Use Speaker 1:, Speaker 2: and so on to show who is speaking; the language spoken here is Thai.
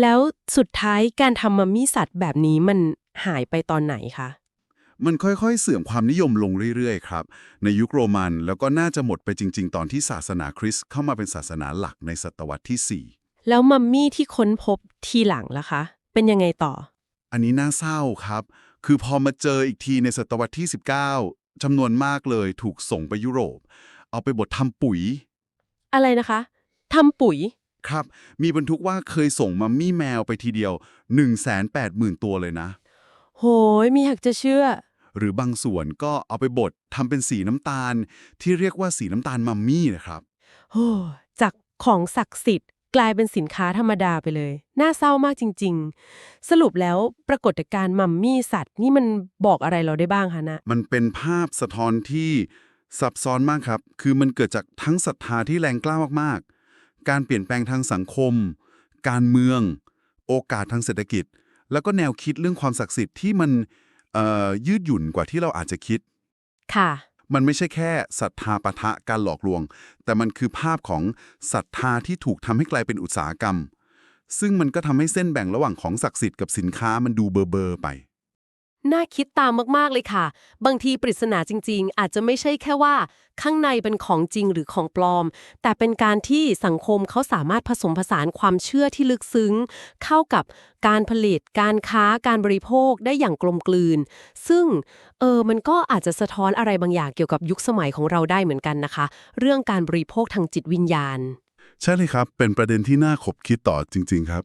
Speaker 1: แล้วสุดท้ายการทำมัมมี่สัตว์แบบนี้มันหายไปตอนไหนคะ
Speaker 2: มันค่อยๆ เสื่อมความนิยมลงเรื่อยๆ ครับ ในยุคโรมันแล้วก็น่าจะหมดไปจริง ๆ ตอนที่ศาสนาคริสต์เข้ามาเป็นศาสนาหลักในศตวรรษที่
Speaker 1: แล้วมัมมี่ที่ค้นพบทีหลังล่ะคะ เป็นยังไงต่อ
Speaker 2: 4อันนี้น่าเศร้าครับ คือพอมาเจออีกทีในศตวรรษที่ 19จำนวนมากเลยถูกส่งไปยุโรป เอาไปบดทำปุ๋ย
Speaker 1: อะไรนะคะทำปุ๋ย
Speaker 2: ครับ มีบรรทุกว่าเคยส่งมัมมี่แมวไปทีเดียว 180,000 ตัวเลยนะ
Speaker 1: โหยมีหักจะเชื่อ
Speaker 2: หรือบางส่วนก็เอาไปบดทำเป็นสีน้ำตาล ที่เรียกว่าสีน้ำตาลมัมมี่นะครับ
Speaker 1: โอ้จากของศักดิ์สิทธิ์กลายเป็นสินค้าธรรมดาไปเลย น่าเศร้ามากจริง ๆ สรุปแล้วปรากฏการณ์มัมมี่สัตว์นี่มันบอกอะไรเราได้บ้างคะนะ
Speaker 2: มันเป็นภาพสะท้อนที่ซับซ้อนมากครับ คือมันเกิดจากทั้งศรัทธาที่แรงกล้ามากๆ การเปลี่ยนแปลงทางสังคม การเมือง โอกาสทางเศรษฐกิจ แล้วก็แนวคิดเรื่องความศักดิ์สิทธิ์ที่มันเอ่อยืดหยุ่นกว่าที่เราอาจจะคิด
Speaker 1: ค่ะ
Speaker 2: มันไม่ใช่แค่ศรัทธาปะทะการหลอกลวง แต่มันคือภาพของศรัทธาที่ถูกทำให้กลายเป็นอุตสาหกรรม ซึ่งมันก็ทำให้เส้นแบ่งระหว่างของศักดิ์สิทธิ์กับสินค้ามันดูเบอร์เบอร์ๆไป
Speaker 1: น่าคิดตามมากๆเลยค่ะ บางทีปริศนาจริง ๆ อาจจะไม่ใช่แค่ว่า ข้างในเป็นของจริงหรือของปลอม แต่เป็นการที่สังคมเขาสามารถผสมผสานความเชื่อที่ลึกซึ้ง เข้ากับการผลิต การค้า การบริโภคได้อย่างกลมกลืน ซึ่งเออมันก็อาจจะสะท้อนอะไรบางอย่างเกี่ยวกับยุคสมัยของเราได้เหมือนกันนะคะ เรื่องการบริโภคทางจิตวิญญาณ
Speaker 2: ใช่เลยครับ เป็นประเด็นที่น่าขบคิดต่อจริง ๆ ครับ